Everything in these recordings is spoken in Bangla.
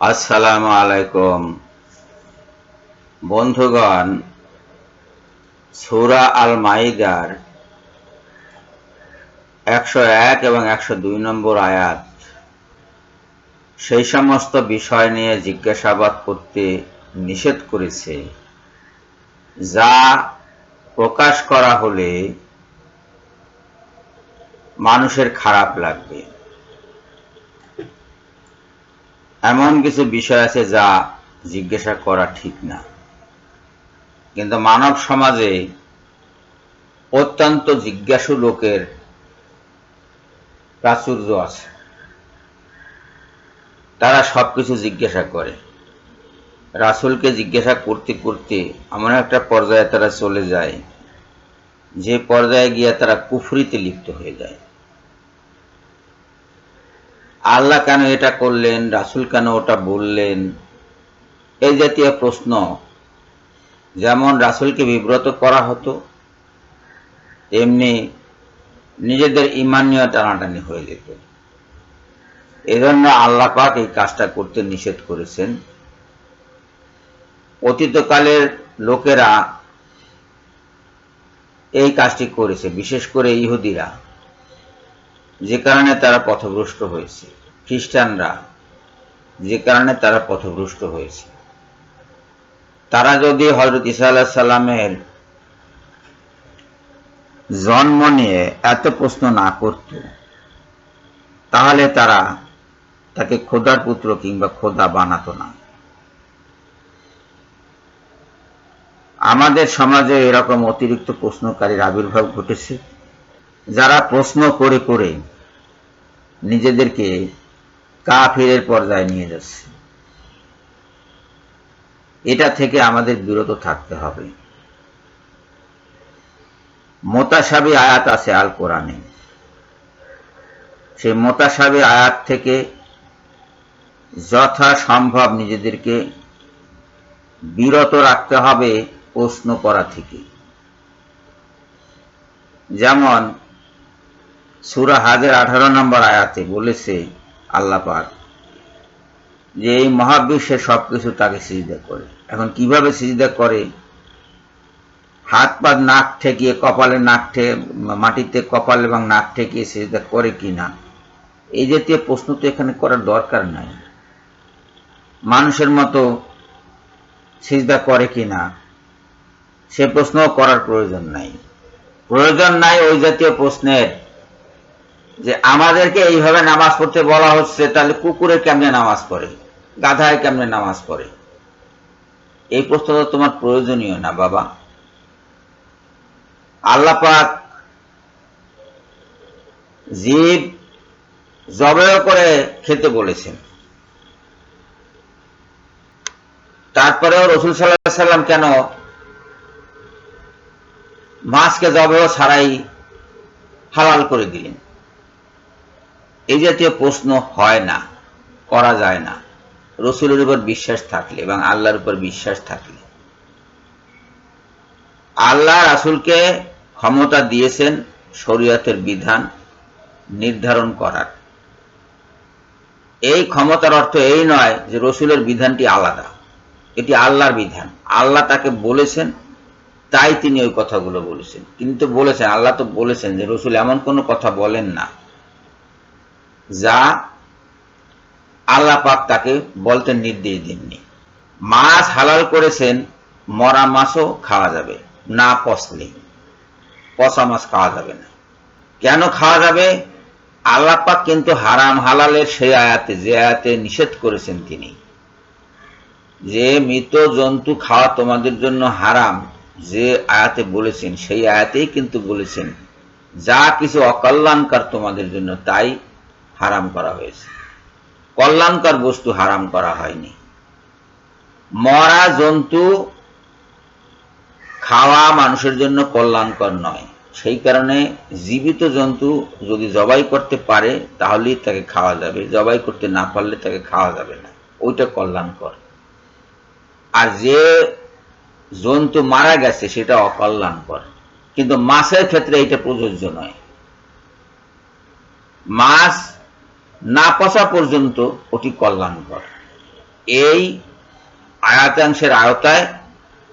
আসসালামু আলাইকুম। বন্ধুগণ, সুরা আল মাইদার একশো এক এবং একশো দুই নম্বর আয়াত। সেই সমস্ত বিষয় নিয়ে জিজ্ঞাসাবাদ করতে নিষেধ করেছে। যা প্রকাশ করা হলে মানুষের খারাপ লাগবে। এমন কিছু বিষয় আছে যা জিজ্ঞাসা করা ঠিক না। কিন্তু মানব সমাজে অত্যন্ত জিজ্ঞাসু লোকের প্রাচুর্য আছে। তারা সবকিছু জিজ্ঞাসা করে। রাসুলকে জিজ্ঞাসা করতে করতে এমন একটা পর্যায়ে তারা চলে যায়, যে পর্যায়ে গিয়ে তারা কুফরিতে লিপ্ত হয়ে যায়। আল্লাহ কেন এটা করলেন? রাসুল কেন ওটা বললেন? এই জাতীয় প্রশ্ন। যেমন রাসুলকে বিব্রত করা হতো, তেমনি নিজেদের ইমান নিয়ে টানাটানি হয়ে যেত। এজন্য আল্লাহ পাক এই কাজটা করতে নিষেধ করেছেন। অতীতকালের লোকেরা এই কাজটি করেছে, বিশেষ করে ইহুদিরা। যে কারণে তারা পথভ্রষ্ট হয়েছে। খ্রিস্টানরা যে কারণে তারা পথভ্রষ্ট হয়েছে। তারা যদি হজরত ইসা আল্লাহ সাল্লামের জন্ম নিয়ে এত প্রশ্ন না করত, তাহলে তারা তাকে খোদার পুত্র কিংবা খোদা বানাতো না। আমাদের সমাজে এরকম অতিরিক্ত প্রশ্নকারীর আবির্ভাব ঘটেছে। যারা প্রশ্ন করে করে নিজেদেরকে কাফিরের পর্যায়ে নিয়ে যাচ্ছে। এটা থেকে আমাদের বিরত থাকতে হবে। মোতাসাবি আয়াত আছে আল কোরআনে। সেই মোতাসাবি আয়াত থেকে যথা সম্ভব নিজেদেরকে বিরত রাখতে হবে প্রশ্ন করা থেকে। যেমন সুরা হাজার আঠারো নম্বর আয়াতে বলেছে আল্লাহ পাক যে এই মহাবিশ্বে সবকিছু তাকে সিজদা করে। এখন কীভাবে সিজদা করে? হাত পা নাক ঠেকিয়ে, কপালে নাক মাটিতে কপাল এবং নাক ঠেকিয়ে সিজদা করে কিনা? এই জাতীয় প্রশ্ন তো এখানে করার দরকার নাই। মানুষের মতো সিজদা করে কিনা, সে প্রশ্ন করার প্রয়োজন নাই। প্রয়োজন নাই ওই জাতীয় প্রশ্নের। যে আমাদেরকে এইভাবে নামাজ পড়তে বলা হচ্ছে, তাহলে কুকুরে কেমনে নামাজ পড়ে? গাধায় কেমনে নামাজ পড়ে? এই প্রশ্নটা তোমার প্রয়োজনীয় না, বাবা। আল্লাপাক জীব জবেও করে খেতে বলেছেন। তারপরেও রসুল সাল্লাহ সাল্লাম কেন মাছকে জবেও ছাড়াই হালাল করে দিলেন? এই জাতীয় প্রশ্ন হয় না, করা যায় না। রসুলের উপর বিশ্বাস থাকলে এবং আল্লাহর উপর বিশ্বাস থাকলে। আল্লাহ রাসুলকে ক্ষমতা দিয়েছেন শরীয়তের বিধান নির্ধারণ করার। এই ক্ষমতার অর্থ এই নয় যে রসুলের বিধানটি আলাদা। এটি আল্লাহর বিধান। আল্লাহ তাকে বলেছেন, তাই তিনি ওই কথাগুলো বলেছেন। কিন্তু বলেছেন, আল্লাহ তো বলেছেন যে রসুল এমন কোনো কথা বলেন না। যা আল্লাহ পাক তাকে বলতে নির্দেশ দেননি। মাছ হালাল করেছেন, মরা মাছও খাওয়া যাবে, না পচলে। পচা মাছ খাওয়া যাবে না। কেন খাওয়া যাবে? আল্লাহ পাক কিন্তু হারাম হালালের সেই আয়াতে, যে আয়াতে নিষেধ করেছেন তিনি। যে মৃত জন্তু খাওয়া তোমাদের জন্য হারাম, যে আয়াতে বলেছেন, সেই আয়াতেই কিন্তু বলেছেন, যা কিছু অকল্যাণকার তোমাদের জন্য, তাই হারাম করা হয়েছে। কল্যাণকর বস্তু হারাম করা হয়নি। মরা জন্তু খাওয়া মানুষের জন্য কল্যাণকর নয়। সেই কারণে জীবিত জন্তু যদি জবাই করতে পারে, তাহলেই তাকে খাওয়া যাবে। জবাই করতে না পারলে তাকে খাওয়া যাবে না। ওইটা কল্যাণকর। আর যে জন্তু মারা গেছে, সেটা অকল্যাণকর। কিন্তু মাছের ক্ষেত্রে এটা প্রযোজ্য নয়। মাছ না পচা পর্যন্ত ওটি কল্যাণকর। এই আয়াতাংশের আওতায়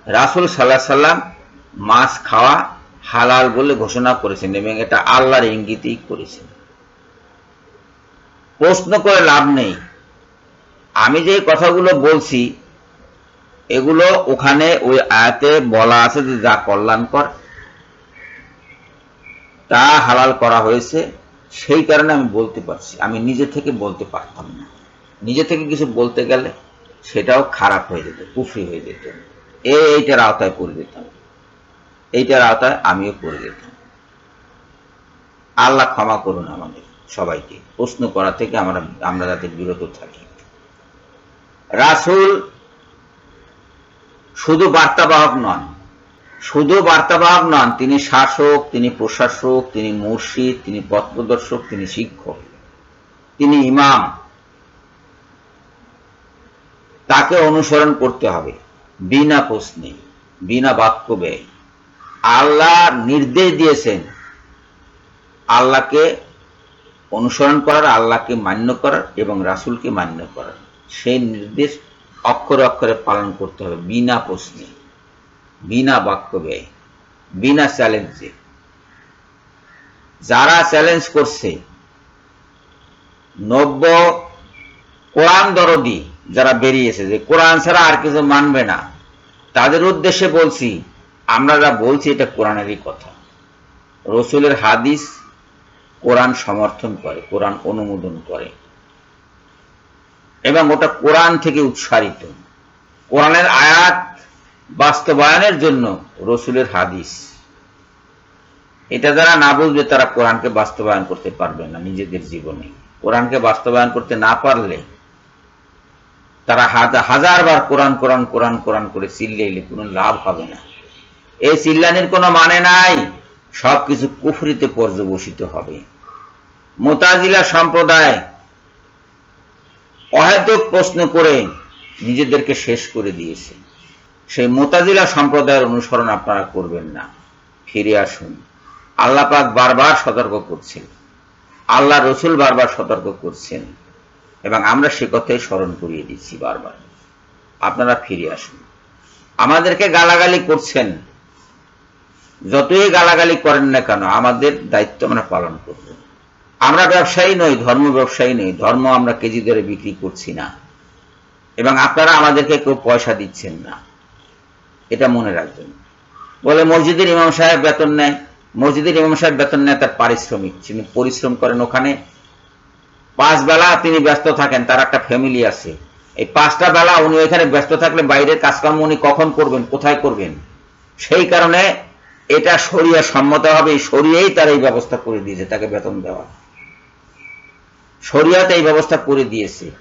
রাসুল সাল্লাহ সাল্লাম মাছ খাওয়া হালাল বলে ঘোষণা করেছেন এবং এটা আল্লাহর ইঙ্গিতেই করেছেন। প্রশ্ন করে লাভ নেই। আমি যে কথাগুলো বলছি, এগুলো ওখানে ওই আয়াতে বলা আছে যে যা কল্যাণকর, তা হালাল করা হয়েছে। সেই কারণে আমি বলতে পারছি, আমি নিজে থেকে বলতে পারতাম না। নিজে থেকে কিছু বলতে গেলে সেটাও খারাপ হয়ে যেত, কুফরি হয়ে যেত। এ এইটার আওতায় পড়ে যেতাম। এইটার আওতায় আমিও পড়ে যেতাম। আল্লাহ ক্ষমা করুন আমাদের সবাইকে। প্রশ্ন করা থেকে আমরা আমরা যাতে বিরত থাকি। রাসুল শুধু বার্তাবাহক নন শুধু বার্তাবাহক নন, তিনি শাসক, তিনি প্রশাসক, তিনি মুর্শিদ, তিনি পথ প্রদর্শক তিনি শিক্ষক, তিনি ইমাম। তাকে অনুসরণ করতে হবে, বিনা প্রশ্নে, বিনা বাক্য ব্যয় আল্লাহ নির্দেশ দিয়েছেন, আল্লাহকে অনুসরণ করার, আল্লাহকে মান্য করার এবং রাসুলকে মান্য করার। সেই নির্দেশ অক্ষরে অক্ষরে পালন করতে হবে, বিনা প্রশ্নে। বিনা বাক্য ব্যয় বিনা চ্যালেঞ্জে। যারা চ্যালেঞ্জ করছে, নব্য কোরআন দরদি যারা বেরিয়েছে, যে কোরআন ছাড়া আর কিছু মানবে না, তাদের উদ্দেশ্যে বলছি, আমরা যা বলছি এটা কোরআনেরই কথা। রসুলের হাদিস কোরআন সমর্থন করে, কোরআন অনুমোদন করে। এবং ওটা কোরআন থেকে উৎসারিত। কোরআনের আয়াত বাস্তবায়নের জন্য রসুলের হাদিস। এটা যারা না বুঝবে, তারা কোরআনকে বাস্তবায়ন করতে পারবে না নিজেদের জীবনে। কোরআনকে বাস্তবায়ন করতে না পারলে তারা হাজার বার কোরআন কোরআন কোরআন কোরআন করে চিল্লাইলে কোনো লাভ হবে না। এই চিল্লানির কোনো মানে নাই, সবকিছু কুফরিতে পর্যবসিত হবে। মোতাজিলা সম্প্রদায় অহেতুক প্রশ্ন করে নিজেদেরকে শেষ করে দিয়েছে। সেই মোতাজিলা সম্প্রদায়ের অনুসরণ আপনারা করবেন না। ফিরে আসুন। আল্লাহ পাক বারবার সতর্ক করছেন। আল্লাহ রসুল বারবার সতর্ক করছেন। এবং আমরা সে কথাই স্মরণ করিয়ে দিচ্ছি বারবার। আপনারা ফিরে আসুন। আমাদেরকে গালাগালি করছেন। যতই গালাগালি করেন না কেন, আমাদের দায়িত্ব আমরা পালন করব। আমরা ব্যবসায়ী নই, ধর্ম ব্যবসায়ী নই। ধর্ম আমরা কেজি দরে বিক্রি করছি না। এবং আপনারা আমাদেরকে কেউ পয়সা দিচ্ছেন না। এটা মনে রাখবেন। বলে মসজিদের ইমাম সাহেব বেতন নেয়, মসজিদের ইমাম সাহেব বেতন নেয় তার পারিশ্রমিক। তিনি পরিশ্রম করেন ওখানে। পাঁচ বেলা তিনি ব্যস্ত থাকেন, তার একটা ফ্যামিলি আছে। এই পাঁচটা বেলা উনি এখানে ব্যস্ত থাকলে বাইরের কাজকর্ম উনি কখন করবেন, কোথায় করবেন? সেই কারণে এটা সরিয়া সম্মত হবে সরিয়েই তার এই ব্যবস্থা করে দিয়েছে, তাকে বেতন দেওয়া। শরিয়াতে এই ব্যবস্থা করে দিয়েছে।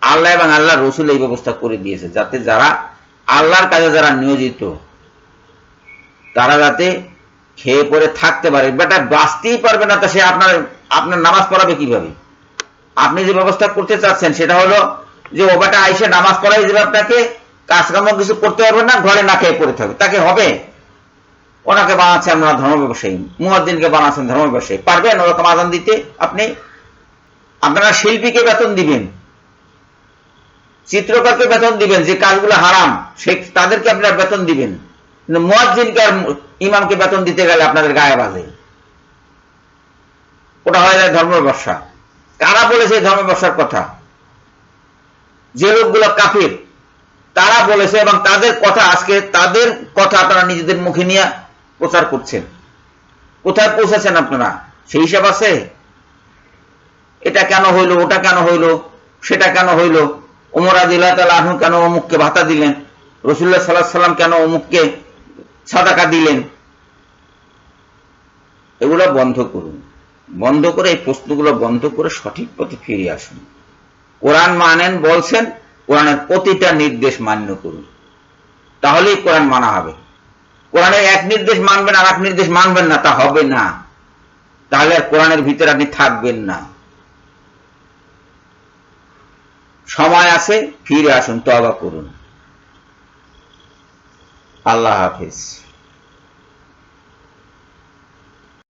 আল্লাহ এবং আল্লাহ রসুল এই ব্যবস্থা করে দিয়েছে, যাতে যারা আল্লাহর কাজে যারা নিয়োজিত, তারা যাতে খেয়ে পরে থাকতে পারে। বেটা, বাঁচতেই পারবে না তা সে আপনার আপনার নামাজ পড়াবে কীভাবে? আপনি যে ব্যবস্থা করতে চাচ্ছেন, সেটা হলো যে ও বেটা আইসে নামাজ পড়াই দেবে আপনাকে, কাজকর্ম কিছু করতে পারবে না, ঘরে না খেয়ে পড়ে থাকবে। তাকে হবে? ওনাকে বানাচ্ছেন আপনারা ধর্ম ব্যবসায়ী মুয়াদ্দিনকে বানাচ্ছেন ধর্ম ব্যবসায়ী পারবেন ওরকম আদান দিতে? আপনি, আপনারা শিল্পীকে বেতন দিবেন। চিত্রকরকে বেতন দিবেন, যে কাজগুলো হারাম, সে তাদেরকে আপনারা বেতন দিবেন। মুয়াজ্জিনকে আর ইমামকে বেতন দিতে গেলে আপনাদের গায়ে বাজে। ওটা হয়ে যায় ধর্ম ব্যবসা। কারা বলেছে ধর্ম ব্যবসার কথা? যে লোকগুলো কাফির, তারা বলেছে এবং তাদের কথা আজকে, তাদের কথা আপনারা নিজেদের মুখে নিয়ে প্রচার করছেন। কোথায় পৌঁছেছেন আপনারা? সেই হিসাব আছে? এটা কেন হইল, ওটা কেন হইল, সেটা কেন হইল? ওমর আদিল্লাহ তালা কেন অমুককে ভাতা দিলেন? রসুল্লাহ সাল্লাহ সাল্লাম কেন অমুককে সাদাকা দিলেন? এগুলো বন্ধ করুন। বন্ধ করে এই প্রশ্নগুলো বন্ধ করে সঠিক পথে ফিরে আসুন। কোরআন মানেন, বলছেন, কোরআনের প্রতিটা নির্দেশ মান্য করুন। তাহলেই কোরআন মানা হবে। কোরআনের এক নির্দেশ মানবেন আর এক নির্দেশ মানবেন না, তা হবে না। তাহলে আর কোরআনের ভিতরে আপনি থাকবেন না। সময় আছে ফিরে আসুন তবা করুন। আল্লাহ হাফিজ।